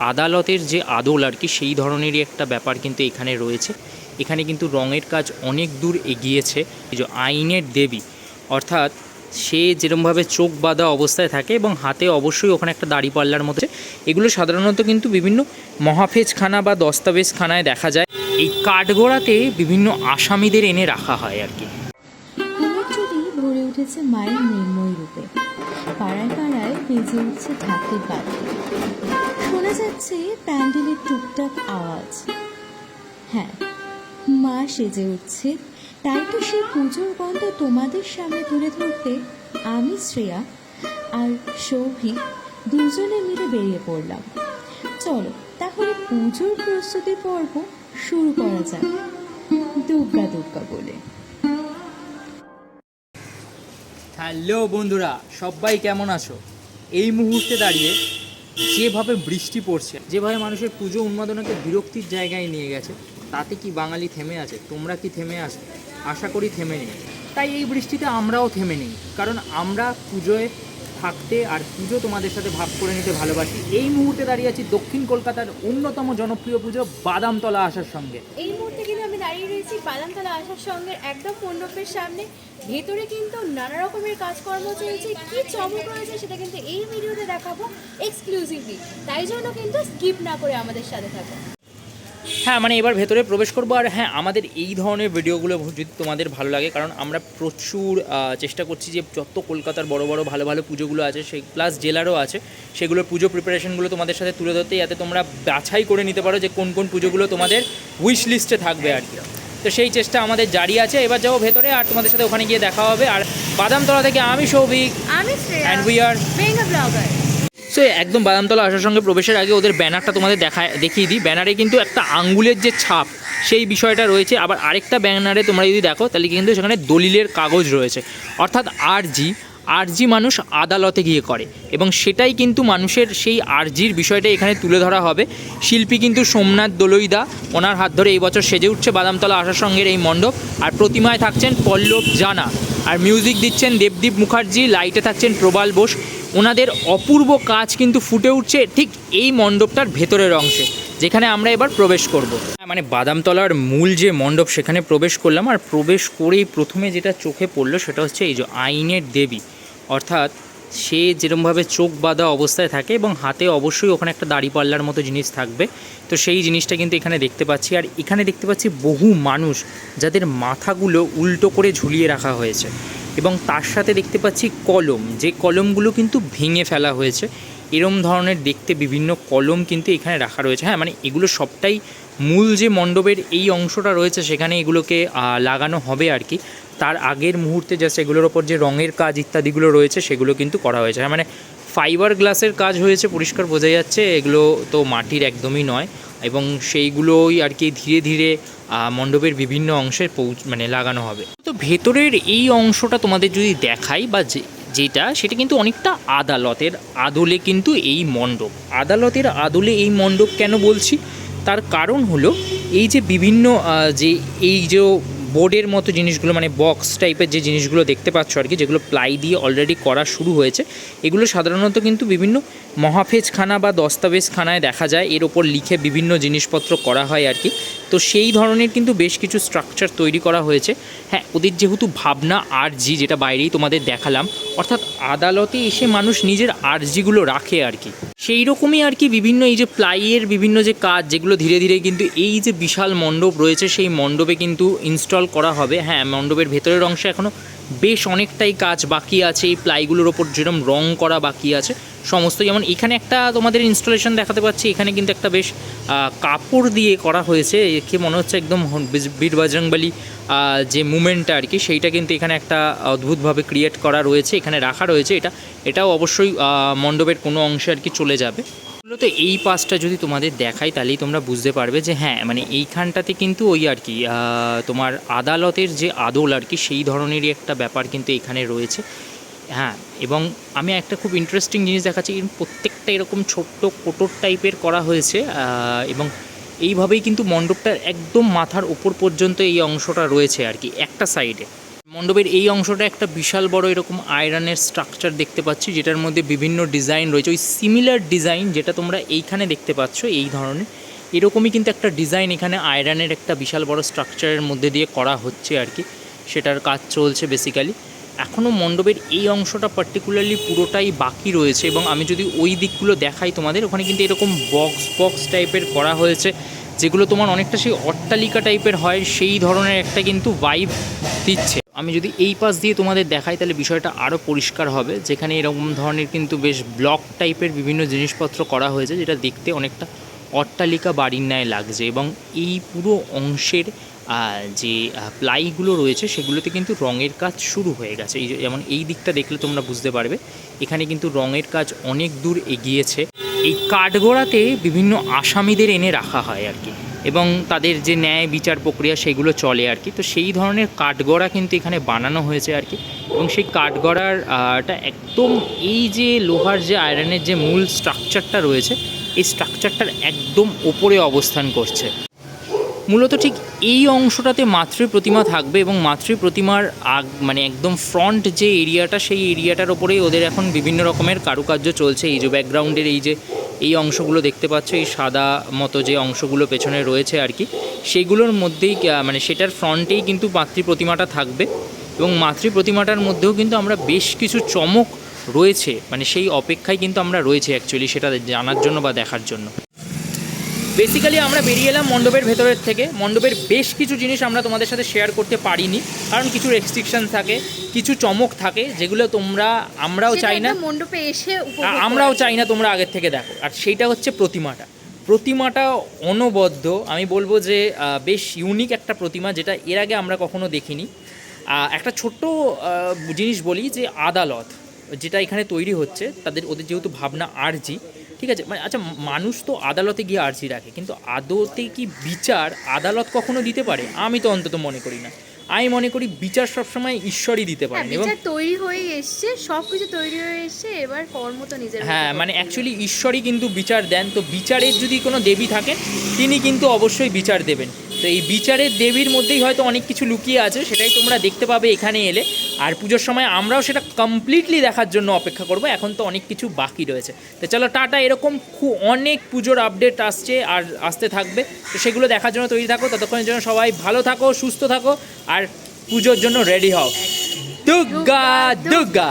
আদালতের যে আদল আর কি, সেই ধরনেরই একটা ব্যাপার কিন্তু এখানে রয়েছে। এখানে কিন্তু রঙের কাজ অনেক দূর এগিয়েছে। যে আইনের দেবী, অর্থাৎ সে যেরমভাবে চোখ বাঁধা অবস্থায় থাকে এবং হাতে অবশ্যই ওখানে একটা দাড়িপাল্লার মধ্যে এগুলো সাধারণত কিন্তু বিভিন্ন মহাফেজখানা বা দস্তাবেজখানায় দেখা যায়। এই কাঠগোড়াতে বিভিন্ন আসামিদের এনে রাখা হয় আর কি। ভরে উঠেছে মায়ের নির্ময় রূপে। পাড়ায় পাড়ায় বেজে উঠছে ঢাকের বাতি। শোনা যাচ্ছে প্যান্ডেলের টুকটাক আওয়াজ। হ্যাঁ মা সেজে উঠছে। তাই তো সেই পুজোর গন্ধ তোমাদের সামনে তুলে ধরতে আমি শ্রেয়া আর সৌভিক দুজনে মিলে বেরিয়ে পড়লাম। চলো, তাহলে পুজোর প্রস্তুতি পর্ব শুরু করা যাক। দুর্গা দুর্গা বলে। হ্যালো বন্ধুরা, সবাই কেমন আছো? এই মুহূর্তে দাঁড়িয়ে যেভাবে বৃষ্টি পড়ছে, যেভাবে মানুষের পুজো উন্মাদনাকে বিরক্তির জায়গায় নিয়ে গেছে, তাতে কি বাঙালি থেমে আছে? তোমরা কি থেমে আছো? আশা করি থেমে নেই। তাই এই বৃষ্টিতে আমরাও থেমে নেই। কারণ আমরা পুজোয় থাকতে আর পুজো তোমাদের সাথে ভাগ করে নিতে ভালোবাসি। এই মুহূর্তে দাঁড়িয়ে আছি দক্ষিণ কলকাতার অন্যতম জনপ্রিয় পুজো, বাদামতলা আসার সঙ্গে। এই মুহূর্তে কিন্তু আমি দাঁড়িয়ে রয়েছি বাদামতলা আসার সঙ্গে, একদম মণ্ডপের সামনে। ভেতরে কিন্তু নানা রকমের কাজকর্ম চলছে। কি চমক রয়েছে সেটা কিন্তু এই ভিডিওতে দেখাবো এক্সক্লুসিভলি তাই জন্য কিন্তু স্কিপ না করে আমাদের সাথে থাকো। হ্যাঁ মানে এবার ভেতরে প্রবেশ করব। আর হ্যাঁ আমাদের এই ধরনের ভিডিওগুলো যদি তোমাদের ভালো লাগে কারণ আমরা প্রচুর চেষ্টা করছি যে যত কলকাতার বড় বড় ভালো ভালো পুজোগুলো আছে সেই প্লাস জেলারও আছে সেগুলোর পুজো প্রিপারেশনগুলো তোমাদের সাথে তুলে ধরতে যাতে তোমরা বাছাই করে নিতে পারো যে কোন কোন পুজোগুলো তোমাদের উইশ লিস্টে থাকবে আর কি। তো সেই চেষ্টা আমাদের জারি আছে। এবার যাব ভেতরে আর তোমাদের সাথে ওখানে গিয়ে দেখা হবে। আর বাদামতলা থেকে আমি সৌভিক আমি অ্যান্ড উই আর সো একদম বাদামতলা আসার সঙ্গে প্রবেশের আগে ওদের ব্যানারটা তোমাদের দেখা দেখিয়ে দিই। ব্যানারে কিন্তু একটা আঙ্গুলের যে ছাপ, সেই বিষয়টা রয়েছে। আবার আরেকটা ব্যানারে তোমরা যদি দেখো, তাহলে কিন্তু সেখানে দলিলের কাগজ রয়েছে। অর্থাৎ আরজি আরজি মানুষ আদালতে গিয়ে করে এবং সেটাই কিন্তু মানুষের সেই আরজির বিষয়টা এখানে তুলে ধরা হবে। শিল্পী কিন্তু সোমনাথ দলইদা, ওনার হাত ধরে এই বছর সেজে উঠছে বাদামতলা আসার সঙ্গের এই মণ্ডপ। আর প্রতিমায় থাকছেন পল্লব জানা। আর মিউজিক দিচ্ছেন দেবদীপ মুখার্জি, লাইটে থাকছেন প্রবাল বোস। ওনাদের অপূর্ব কাজ কিন্তু ফুটে উঠছে ঠিক এই মণ্ডপটার ভেতরের অংশে, যেখানে আমরা এবার প্রবেশ করব। মানে বাদামতলার মূল যে মণ্ডপ, সেখানে প্রবেশ করলাম আর প্রবেশ করেই প্রথমে যেটা চোখে পড়ল সেটা হচ্ছে এই যে আইনের দেবী। অর্থাৎ সে যেরমভাবে চোখ বাঁধা অবস্থায় থাকে এবং হাতে অবশ্যই ওখানে একটা দাড়িপাল্লার মতো জিনিস থাকবে। তো সেই জিনিসটা কিন্তু এখানে দেখতে পাচ্ছি আর এখানে দেখতে পাচ্ছি বহু মানুষ যাদের মাথাগুলো উল্টো করে ঝুলিয়ে রাখা হয়েছে। এবং তার সাথে দেখতে পাচ্ছি কলম। যে কলমগুলো কিন্তু ভেঙে ফেলা হয়েছে, এরম ধরনের দেখতে বিভিন্ন কলম কিন্তু এখানে রাখা রয়েছে। হ্যাঁ মানে এগুলো সবটাই মূল যে মণ্ডপের এই অংশটা রয়েছে, সেখানে এগুলোকে লাগানো হবে আর কি। তার আগের মুহূর্তে জাস্ট এগুলোর ওপর যে রঙের কাজ ইত্যাদিগুলো রয়েছে, সেগুলো কিন্তু করা হয়েছে। হ্যাঁ মানে ফাইবার গ্লাসের কাজ হয়েছে, পরিষ্কার বোঝা যাচ্ছে। এগুলো তো মাটির একদমই নয় এবং সেইগুলোই আর কি ধীরে ধীরে মণ্ডপের বিভিন্ন অংশে পৌঁছ মানে লাগানো হবে। তো ভেতরের এই অংশটা তোমাদের যদি দেখাই বা যে, যেটা, সেটা কিন্তু অনেকটা আদালতের আদলে কিন্তু এই মণ্ডপ। আদালতের আদলে এই মণ্ডপ কেন বলছি? তার কারণ হলো, এই যে বিভিন্ন যে, এই যে বোর্ডের মতো জিনিসগুলো মানে বক্স টাইপের যে জিনিসগুলো দেখতে পাচ্ছ আর কি, যেগুলো প্লাই দিয়ে অলরেডি করা শুরু হয়েছে, এগুলো সাধারণত কিন্তু বিভিন্ন মহাফেজখানা বা দস্তাবেজখানায় দেখা যায়। এর ওপর লিখে বিভিন্ন জিনিসপত্র করা হয় আর কি। তো সেই ধরনের কিন্তু বেশ কিছু স্ট্রাকচার তৈরি করা হয়েছে। হ্যাঁ ওদের যেহেতু ভাবনা আরজি যেটা বাইরেই তোমাদের দেখালাম, অর্থাৎ আদালতে এসে মানুষ নিজের আরজিগুলো রাখে আর কি। সেই রকমই আর কি বিভিন্ন এই যে প্লাইয়ের বিভিন্ন যে কাজ, যেগুলো ধীরে ধীরে কিন্তু এই যে বিশাল মণ্ডপ রয়েছে, সেই মণ্ডপে কিন্তু ইনস্টল করা হবে। হ্যাঁ মণ্ডপের ভেতরের অংশে এখনও বেশ অনেকটাই কাজ বাকি আছে। এই প্লাইগুলোর ওপর যেরকম রং করা বাকি আছে সমস্ত, যেমন এখানে একটা তোমাদের ইনস্টলেশন দেখাতে পাচ্ছি, এখানে কিন্তু একটা বেশ কাপড় দিয়ে করা হয়েছে। একে মনে হচ্ছে একদম বীর- বজরংবলী যে মুমেন্টটা আর কি, সেইটা কিন্তু এখানে একটা অদ্ভুতভাবে ক্রিয়েট করা রয়েছে, এখানে রাখা রয়েছে। এটা, এটাও অবশ্যই মণ্ডপের কোনো অংশে আর কি চলে যাবে। মূলত এই পাসটা যদি তোমাদের দেখাই, তাহলেই তোমরা বুঝতে পারবে যে হ্যাঁ মানে এইখানটাতে কিন্তু ওই আর কি তোমার আদালতের যে আদল আর কি, সেই ধরনেরই একটা ব্যাপার কিন্তু এখানে রয়েছে। হ্যাঁ এবং আমি একটা খুব ইন্টারেস্টিং জিনিস দেখাচ্ছি প্রত্যেকটা এরকম ছোট্ট কোটর টাইপের করা হয়েছে এবং এইভাবেই কিন্তু মণ্ডপটার একদম মাথার ওপর পর্যন্ত এই অংশটা রয়েছে আর কি, একটা সাইডে মণ্ডপের এই অংশটা একটা বিশাল বড় এরকম আয়রনের স্ট্রাকচার দেখতে পাচ্ছি, যেটার মধ্যে বিভিন্ন ডিজাইন রয়েছে। ওই সিমিলার ডিজাইন যেটা তোমরা এইখানে দেখতে পাচ্ছ, এই ধরনের, এরকমই কিন্তু একটা ডিজাইন এখানে আয়রনের একটা বিশাল বড় স্ট্রাকচারের মধ্যে দিয়ে করা হচ্ছে আর কি। সেটার কাজ চলছে বেসিক্যালি এখনও মণ্ডপের এই অংশটা পার্টিকুলারলি পুরোটাই বাকি রয়েছে এবং আমি যদি ওই দিকগুলো দেখাই তোমাদের, ওখানে কিন্তু এরকম বক্স বক্স টাইপের করা হয়েছে, যেগুলো তোমার অনেকটা সেই অট্টালিকা টাইপের হয়, সেই ধরনের একটা কিন্তু ভাইব দিচ্ছে। আমি যদি এই পাশ দিয়ে তোমাদের দেখাই, তাহলে বিষয়টা আরও পরিষ্কার হবে। যেখানে এরকম ধরনের কিন্তু বেশ ব্লক টাইপের বিভিন্ন জিনিসপত্র করা হয়েছে, যেটা দেখতে অনেকটা অট্টালিকা বাড়ির ন্যায় লাগছে এবং এই পুরো অংশের যে প্লাইগুলো রয়েছে সেগুলোতে কিন্তু রঙের কাজ শুরু হয়ে গেছে। এই যেমন এই দিকটা দেখলে তোমরা বুঝতে পারবে, এখানে কিন্তু রঙের কাজ অনেক দূর এগিয়েছে। এই কাঠগোড়াতে বিভিন্ন আসামিদের এনে রাখা হয় আর কি এবং তাদের যে ন্যায় বিচার প্রক্রিয়া সেগুলো চলে আর কি। তো সেই ধরনের কাঠগড়া কিন্তু এখানে বানানো হয়েছে আর কি এবং সেই কাঠগড়ার আহটা একদম এই যে লোহার যে আয়রনের যে মূল স্ট্রাকচারটা রয়েছে এই স্ট্রাকচারটার একদম ওপরে অবস্থান করছে। মূলত ঠিক এই অংশটাতে মাতৃ প্রতিমা থাকবে এবং মাতৃ প্রতিমার আগ মানে একদম ফ্রন্ট যে এরিয়াটা সেই এরিয়াটার ওপরেই ওদের এখন বিভিন্ন রকমের কারুকার্য চলছে। এই যে ব্যাকগ্রাউন্ডের এই যে, এই অংশগুলো দেখতে পাচ্ছ, এই সাদা মতো যে অংশগুলো পেছনে রয়েছে আর কি, সেগুলোর মধ্যেই মানে সেটার ফ্রন্টেই কিন্তু মাতৃ প্রতিমাটা থাকবে। এবং মাতৃ প্রতিমাটার মধ্যেও কিন্তু আমরা বেশ কিছু চমক রয়েছে মানে সেই অপেক্ষায় কিন্তু আমরা রয়েছে অ্যাকচুয়ালি সেটা জানার জন্য বা দেখার জন্য। বেসিক্যালি আমরা বেরিয়ে এলাম মণ্ডপের ভেতরের থেকে। মণ্ডপের বেশ কিছু জিনিস আমরা তোমাদের সাথে শেয়ার করতে পারিনি কারণ কিছু রেস্ট্রিকশন থাকে কিছু চমক থাকে যেগুলো তোমরা আমরাও চাই না। মণ্ডপে এসে আমরাও চাই না তোমরা আগের থেকে দেখো। আর সেইটা হচ্ছে প্রতিমাটা। প্রতিমাটা অনবদ্য আমি বলব যে বেশ ইউনিক একটা প্রতিমা যেটা এর আগে আমরা কখনো দেখিনি। একটা ছোট্ট জিনিস বলি যে আদালত। যেটা এখানে তৈরি হচ্ছে তাদের ওদের যেহেতু ভাবনা আরজি ঠিক আছে? মানে আচ্ছা মানুষ তো আদালতে গিয়ে আর্জি রাখে কিন্তু আদতে কি বিচার আদালত কখনো দিতে পারে? আমি তো অন্তত মনে করি না। আমি মনে করি বিচার সবসময় ঈশ্বরই দিতে হ্যাঁ পারেন এবং তৈরি হয়ে এসছে সব কিছু তৈরি হয়ে এসছে এবার কর্ম তো নিজের হ্যাঁ মানে অ্যাকচুয়ালি ঈশ্বরই কিন্তু বিচার দেন তো বিচারের যদি কোনো দেবী থাকেন তিনি কিন্তু অবশ্যই বিচার দেবেন। তো এই বিচারের দেবীর মধ্যেই হয়তো অনেক কিছু লুকিয়ে আছে সেটাই তোমরা দেখতে পাবে এখানে এলে। আর পুজোর সময় আমরাও সেটা কমপ্লিটলি দেখার জন্য অপেক্ষা করব এখন তো অনেক কিছু বাকি রয়েছে। তো চলো টাটা এরকম খুব অনেক পুজোর আপডেট আসছে আর আসতে থাকবে। তো সেগুলো দেখার জন্য তৈরি থাকো ততক্ষণের জন্য সবাই ভালো থাকো সুস্থ থাকো আর পুজোর জন্য রেডি হও। দুর্গা দুর্গা